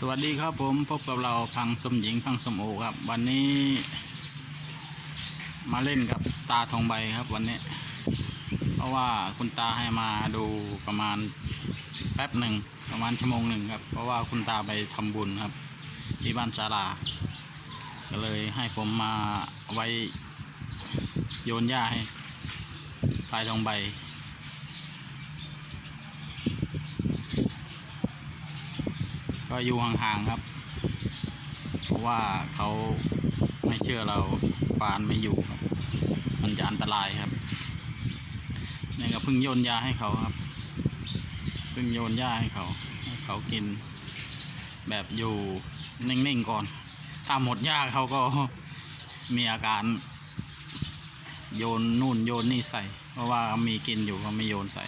สวัสดีครับผมพบกับเราพังสมหญิงพังสมโอครับ วันนี้ มาเล่นกับตาทองใบครับวันนี้ เพราะว่าคุณตาให้มาดูประมาณแป๊บหนึ่งประมาณชั่วโมงหนึ่งครับ เพราะว่าคุณตาไปทำบุญครับ ที่บ้านจาราก็เลยให้ผมมาไว้โยนหญ้าให้พลายทองใบ ก็อยู่ห่างๆครับ เพราะว่าเขาไม่เชื่อเราปานไม่อยู่ครับ มันจะอันตรายครับนี่ก็เพิ่งโยนยาให้เขาครับเพิ่งโยนยาให้เขาให้เขากินแบบอยู่นิ่งๆก่อน ถ้าหมดยาเขาก็มีอาการโยนนู่นโยนนี่ใส่ เพราะว่ามีกินอยู่ก็ไม่โยนใส่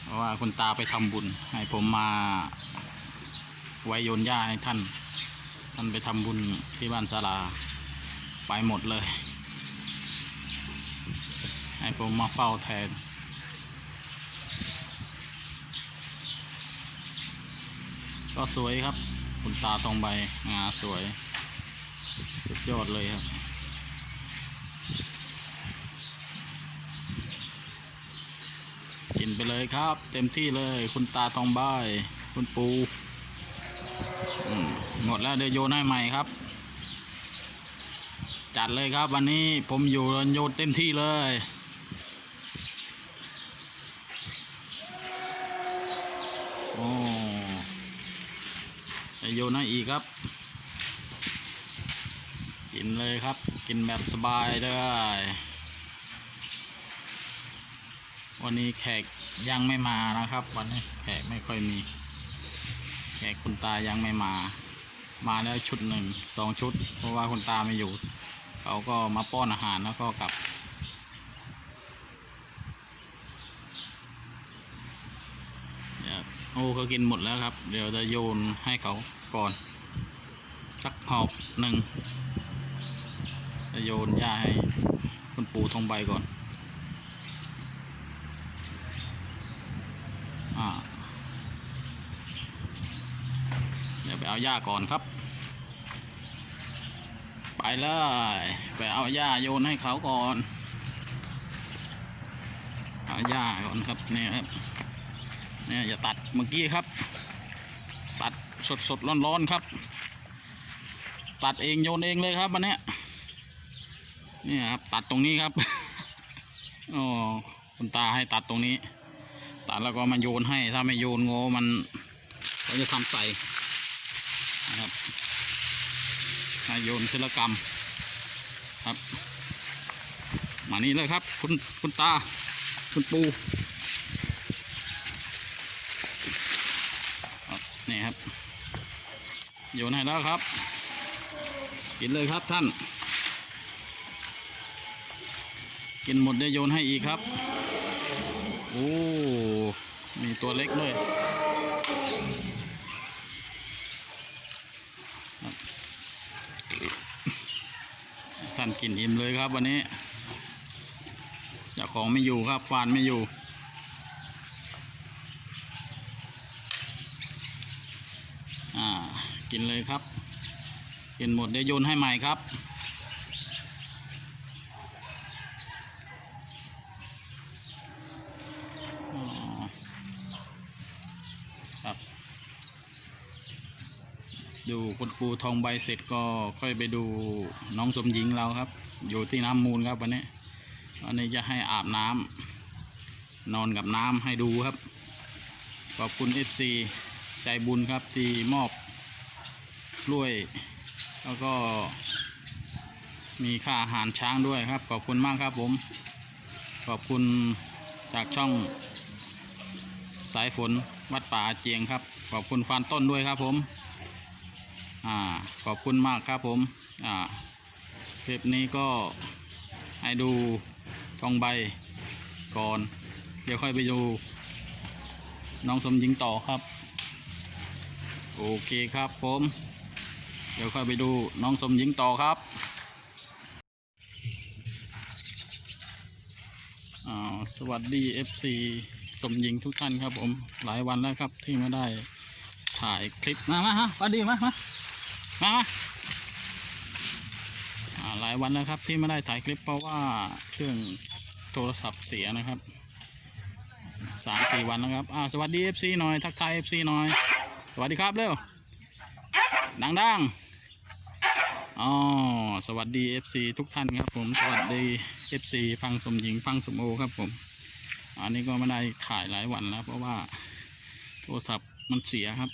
เพ ราะว่าคุณตาไปทำบุญ ให้ผมมาไว้โยนหญ้าให้ท่าน ท่านไปทำบุญที่บ้านศาลาไปหมดเลย ให้ผมมาเฝ้าแทน ก็สวยครับ คุณตาตรงใบงาสวย สุดยอดเลยครับ กินไปเลยครับ เต็มที่เลยคุณตาทองใบายคุณปูหมดแล้วเดี๋ยวโยนให้ใหม่ครับ จัดเลยครับวันนี้ผมอยู่โยนเต็มที่เลยโอ้โยนให้อีกครับ กินเลยครับ กินแบบสบายได้ วันนี้แขกยังไม่มานะครับ วันนี้แขกไม่ค่อยมี แขกคุณตายังไม่มา มาแล้วชุดหนึ่งสองชุด เพราะว่าคุณตาไม่อยู่เขาก็มาป้อนอาหารแล้วก็กลับ โอ้เขากินหมดแล้วครับ เดี๋ยวจะโยนให้เขาก่อน สักหอบหนึ่งจะโยนหญ้าให้คุณปู่ทองใบก่อน อ่าเดี๋ยวไปเอาหญ้าก่อนครับ ไปเลย ไปเอาหญ้าโยนให้เขาก่อน เอาหญ้าก่อนครับเนี่ยครับเนี่ยอย่าตัดเมื่อกี้ครับ ตัดสดสดร้อนร้อนครับ ตัดเองโยนเองเลยครับวันนี้เนี่ยครับตัดตรงนี้ครับอ๋อคุณตาให้ตัดตรงนี้ ตัดแล้วก็มาโยนให้ ถ้าไม่โยนโง่มันเขาจะทำใส่นะครับโยนศิลกรรมครับ มานี่เลยครับคุณคุณตาคุณปูนี่ครับ โยนให้แล้วครับ กินเลยครับท่าน กินหมดได้โยนให้อีกครับ โอ้ มีตัวเล็กด้วยครับท่านกินอิ่มเลยครับวันนี้เจ้าของไม่อยู่ครับฟานไม่อยู่อ่ากินเลยครับ กินหมดเดี๋ยวโยนให้ใหม่ครับ อ๋อครับ ดูคุณครูทองใบเสร็จก็ค่อยไปดูน้องสมหญิงเราครับ อยู่ที่น้ำมูลครับวันนี้วันนี้จะให้อาบน้ำนอนกับน้ำให้ดูครับ ขอบคุณ FC ใจบุญครับที่มอบกล้วย แล้วก็มีค่าอาหารช้างด้วยครับ ขอบคุณมากครับผม ขอบคุณจากช่องสายฝนวัดป่าอาเจียงครับ ขอบคุณฟานต้นด้วยครับผม อ่าขอบคุณมากครับผมอ่าคลิปนี้ก็ให้ดูทองใบก่อน เดี๋ยวค่อยไปดู น้องสมหญิงต่อครับ โอเคครับผม เดี๋ยวค่อยไปดูน้องสมหญิงต่อครับสวัสดี FC สมหญิงทุกท่านครับผมหลายวันแล้วครับที่ไม่ได้ถ่ายคลิปมามาฮะมาดีมามา มาหลายวันแล้วครับที่ไม่ได้ถ่ายคลิปเพราะว่าเครื่องโทรศัพท์เสียนะครับสามสี่วันแล้วครับอ่าสวัสดี FC หน่อยทักทาย FC หน่อย สวัสดีครับเร็วดังๆอ๋อสวัสดี FC ทุกท่านครับผมสวัสดี FC ฟังสมหญิงฟังสมโอครับผมอันนี้ก็ไม่ได้ถ่ายหลายวันแล้ว เพราะว่าโทรศัพท์มันเสียครับ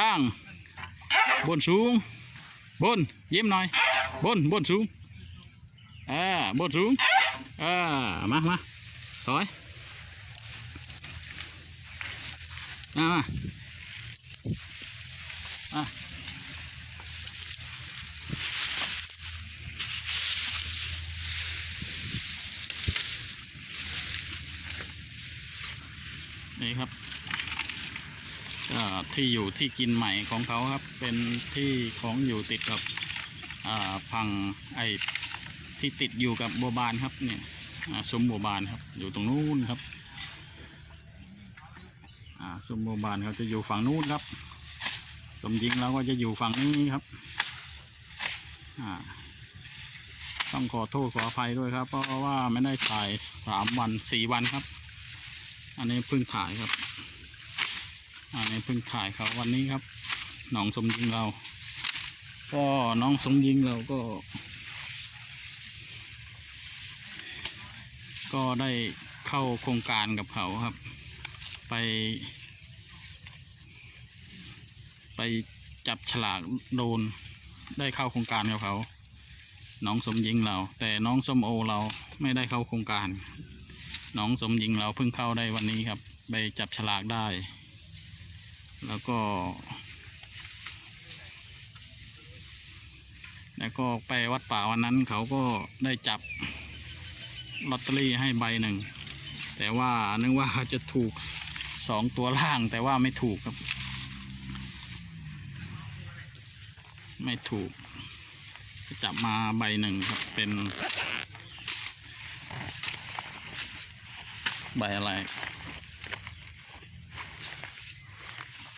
ดังๆ บนสูง บนยิ้มหน่อย บนบนสูงอ่าบนสูงอ่ามามาถอยมามาอะนี่ครับ ที่อยู่ที่กินใหม่ของเขาครับ เป็นที่ของอยู่ติดกับพังไอที่ติดอยู่กับบัวบานครับเนี่ยซุ้มบัวบานครับ อยู่ตรงนู้นครับซุ้มบัวบานเขาจะอยู่ฝั่งนู้นครับ สมยิงเราก็จะอยู่ฝั่งนี้ครับต้องขอโทษขออภัยด้วยครับ เพราะว่าไม่ได้ถ่ายสามวันสี่วันครับ อันนี้เพิ่งถ่ายครับ อันนี้เพิ่งถ่ายครับวันนี้ครับน้องสมยิงเรา ก็น้องสมยิงเราก็ ก็ได้เข้าโครงการกับเขาครับ ไป ไปจับฉลากโดนได้เข้าโครงการกับเขาน้องสมยิงเรา แต่น้องสมโอเราไม่ได้เข้าโครงการ น้องสมยิงเราเพิ่งเข้าได้วันนี้ครับ ไปจับฉลากได้ แล้วก็ แล้วก็ไปวัดป่าวันนั้นเขาก็ได้จับลอตเตอรี่ให้ใบหนึ่ง แต่ว่านึกว่าเขาจะถูกสองตัวล่าง แต่ว่าไม่ถูกครับ ไม่ถูก จับมาใบหนึ่งครับเป็น ใบอะไร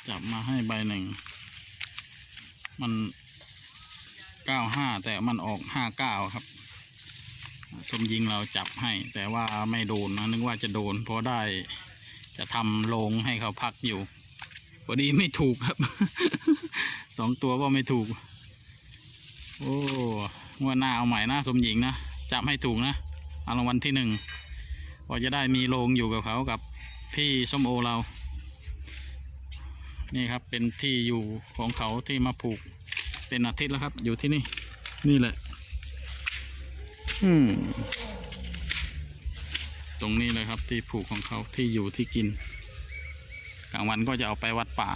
จับมาให้ใบหนึ่ง มันเก้าห้าแต่มันออกห้าเก้าครับ สมยิงเราจับให้ แต่ว่าไม่โดนนะนึกว่าจะโดน เพราะได้จะทำโรงให้เขาพักอยู่พอดีไม่ถูกครับ สองตัวก็ไม่ถูก โอ้ว่าหน้าเอาใหม่นะสมหญิงนะจับให้ถูกนะเอารางวัลที่หนึ่งพอจะได้มีโรงอยู่กับเขากับพี่ส้มโอเรา นี่ครับเป็นที่อยู่ของเขาที่มาผูกเป็นอาทิตย์แล้วครับ อยู่ที่นี่ นี่แหละ อืมตรงนี้เลยครับที่ผูกของเขาที่อยู่ที่กิน กลางวันก็จะเอาไปวัดป่า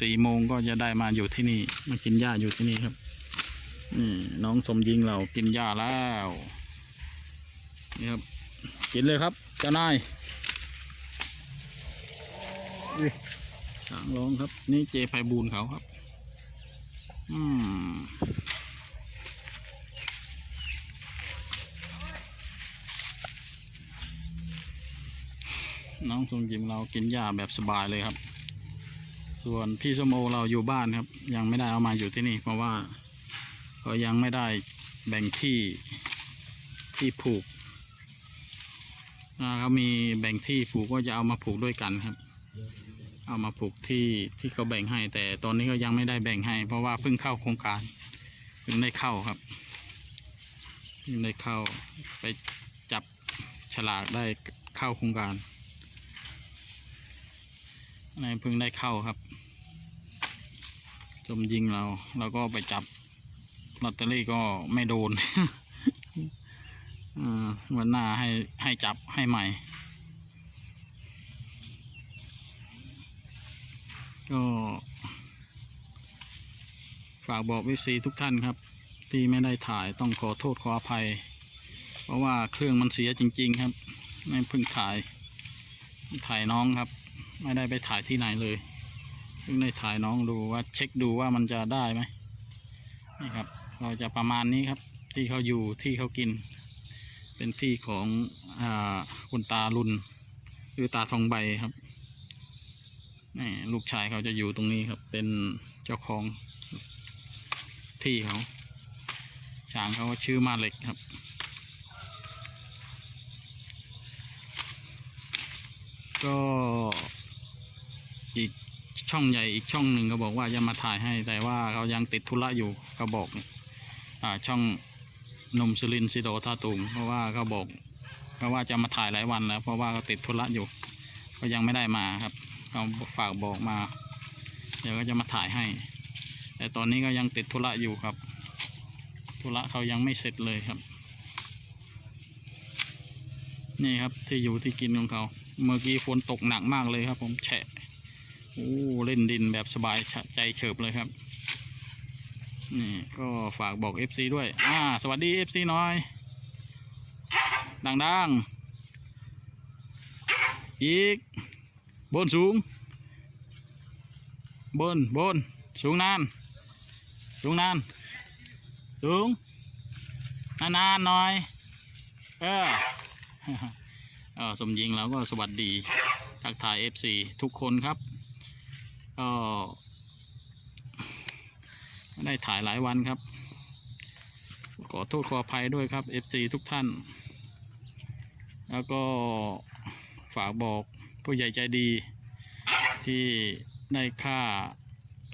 สี่โมงก็จะได้มาอยู่ที่นี่ มากินหญ้าอยู่ที่นี่ครับนี่น้องสมยิงเรากินหญ้าแล้วนี่ครับกินเลยครับเจ้านายอุ๊ย สางร้องครับ นี่เจไพบูลเขาครับ อืมน้องสมจิมเรากินหญ้าแบบสบายเลยครับ ส่วนพี่สมโอเราอยู่บ้านครับ ยังไม่ได้เอามาอยู่ที่นี่ เพราะว่าเขายังไม่ได้แบ่งที่ที่ผูกอ่าเขามีแบ่งที่ผูกก็จะเอามาผูกด้วยกันครับ เอามาผูกที่ที่เขาแบ่งให้ แต่ตอนนี้ก็ยังไม่ได้แบ่งให้ เพราะว่าเพิ่งเข้าโครงการเพิ่งได้เข้าครับเพิ่งได้เข้าไปจับฉลากได้เข้าโครงการในเพิ่งได้เข้าครับจมยิงเราเราก็ไปจับลอตเตอรี่ก็ไม่โดนอ่าวันหน้าให้ให้จับให้ใหม่ ก็ฝากบอกวิซีทุกท่านครับ ที่ไม่ได้ถ่ายต้องขอโทษขออภัย เพราะว่าเครื่องมันเสียจริง ๆ ครับ ไม่เพิ่งถ่าย ถ่ายน้องครับ ไม่ได้ไปถ่ายที่ไหนเลยเพิ่งได้ถ่ายน้องดูว่าเช็คดูว่ามันจะได้ไหมนี่ครับ เราจะประมาณนี้ครับ ที่เขาอยู่ที่เขากิน เป็นที่ของอาคุณตาลุนหรือตาทองใบครับ นี่ลูกชายเขาจะอยู่ตรงนี้ครับ เป็นเจ้าของที่เขาช้างเขาก็ชื่อมาเล็กครับ ก็อีกช่องใหญ่อีกช่องหนึ่งก็บอกว่าจะมาถ่ายให้ แต่ว่าเขายังติดธุระอยู่ก็บอกอ่าช่องนมสุรินทร์สิโดท่าตูมเพราะว่าเขาบอกเขาะว่าจะมาถ่ายหลายวันแล้ว เพราะว่าเขาติดธุระอยู่ ก็ยังไม่ได้มาครับ เขาฝากบอกมา เดี๋ยวก็จะมาถ่ายให้ แต่ตอนนี้ก็ยังติดธุระอยู่ครับ ธุระเขายังไม่เสร็จเลยครับ นี่ครับที่อยู่ที่กินของเขา เมื่อกี้ฝนตกหนักมากเลยครับ ผมแฉะโอ้เล่นดินแบบสบายใจเฉิบเลยครับ นี่ก็ฝากบอก FC ด้วย อ่า สวัสดี FC น้อย ดังๆ อีก บนสูง บนบนสูงนาน สูงนาน สูงนานๆหน่อยเออเออสมยิงแล้วก็สวัสดีทักทาย FC ทุกคนครับก็ไม่ได้ถ่ายหลายวันครับ ขอโทษขออภัยด้วยครับ FC ทุกท่าน แล้วก็ฝากบอก ผู้ใหญ่ใจดีที่ได้ค่า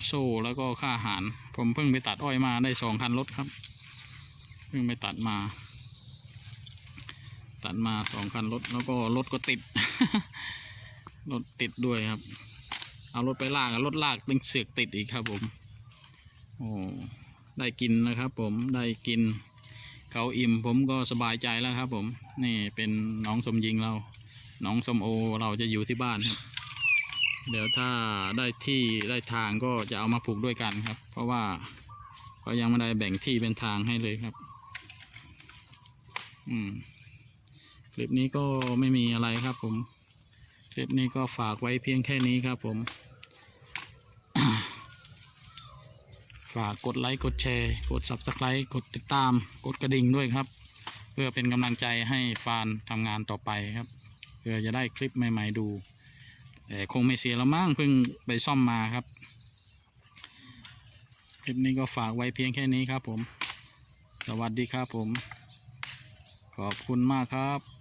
โซ่แล้วก็ค่าอาหาร ผมเพิ่งไปตัดอ้อยมาได้สองคันรถครับ เพิ่งไปตัดมา ตัดมาสองคันรถแล้วก็รถก็ติดรถติดด้วยครับ เอารถไปลากรถลากตึงเสือกติดอีกครับผม โอ้ได้กินนะครับ ผมได้กินเขาอิ่มผมก็สบายใจแล้วครับ ผมนี่เป็นน้องสมยิงเรา น้องสมโอเราจะอยู่ที่บ้านครับ เดี๋ยวถ้าได้ที่ได้ทางก็จะเอามาผูกด้วยกันครับ เพราะว่าก็ยังไม่ได้แบ่งที่เป็นทางให้เลยครับ อืมคลิปนี้ก็ไม่มีอะไรครับผม คลิปนี้ก็ฝากไว้เพียงแค่นี้ครับผม ฝากกดไลค์กดแชร์ กด subscribe กดติดตาม กดกระดิ่งด้วยครับ เพื่อเป็นกำลังใจให้ฟานทำงานต่อไปครับ เพื่อจะได้คลิปใหม่ ๆ ดูแต่คงไม่เสียแล้วมั้งเพิ่งไปซ่อมมาครับ คลิปนี้ก็ฝากไว้เพียงแค่นี้ครับผม สวัสดีครับผม ขอบคุณมากครับ